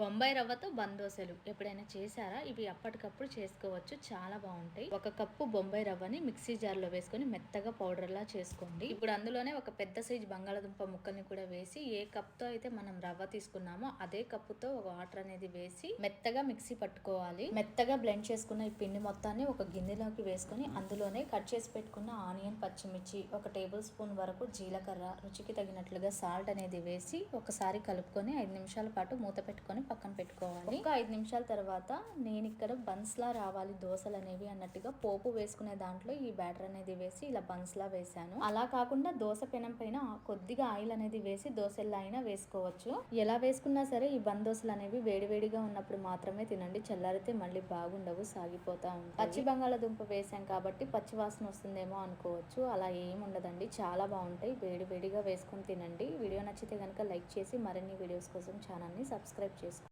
బొంబాయి రవ్వతో బందోసలు. ఎప్పుడైనా చేశారా? ఇవి అప్పటికప్పుడు చేసుకోవచ్చు. చాలా బాగుంటాయి. ఒక కప్పు బొంబాయి రవ్వని మిక్సీ జార్లో వేసుకొని మెత్తగా పౌడర్ లా చేసుకోండి. ఇప్పుడు అందులోనే ఒక పెద్ద సైజ్ బంగాళదుంప ముక్కల్ని కూడా వేసి ఏ కప్తో అయితే మనం రవ్వ తీసుకున్నామో అదే కప్పుతో ఒక వాటర్ అనేది వేసి మెత్తగా మిక్సీ పట్టుకోవాలి. మెత్తగా బ్లెండ్ చేసుకున్న ఈ పిండి మొత్తాన్ని ఒక గిన్నెలోకి వేసుకొని అందులోనే కట్ చేసి పెట్టుకున్న ఆనియన్ పచ్చిమిర్చి ఒక టేబుల్ స్పూన్ వరకు జీలకర్ర రుచికి తగినట్లుగా సాల్ట్ అనేది వేసి ఒకసారి కలుపుకొని ఐదు నిమిషాల పాటు మూత పెట్టుకొని పెట్టుకోవాలి ఒక ఐదు నిమిషాల తర్వాత నేను ఇక్కడ బన్స్లా రావాలి దోశలు అనేవి అన్నట్టుగా పోపు వేసుకునే దాంట్లో ఈ బ్యాటర్ అనేది వేసి ఇలా బన్స్లా వేసాను. అలా కాకుండా దోశ పెనం పైన కొద్దిగా ఆయిల్ అనేది వేసి దోశల్లో అయినా వేసుకోవచ్చు. ఎలా వేసుకున్నా సరే ఈ బన్ దోశలు అనేవి వేడివేడిగా ఉన్నప్పుడు మాత్రమే తినండి. చల్లారితే మళ్ళీ బాగుండవు సాగిపోతా ఉంటాయి. పచ్చి బంగాళాదుంప వేసాం కాబట్టి పచ్చి వాసన వస్తుందేమో అనుకోవచ్చు. అలా ఏం ఉండదండి. చాలా బాగుంటాయి. వేడి వేడిగా వేసుకొని తినండి. వీడియో నచ్చితే కనుక లైక్ చేసి మరిన్ని వీడియోస్ కోసం ఛానల్ని సబ్స్క్రైబ్ చేసుకోండి.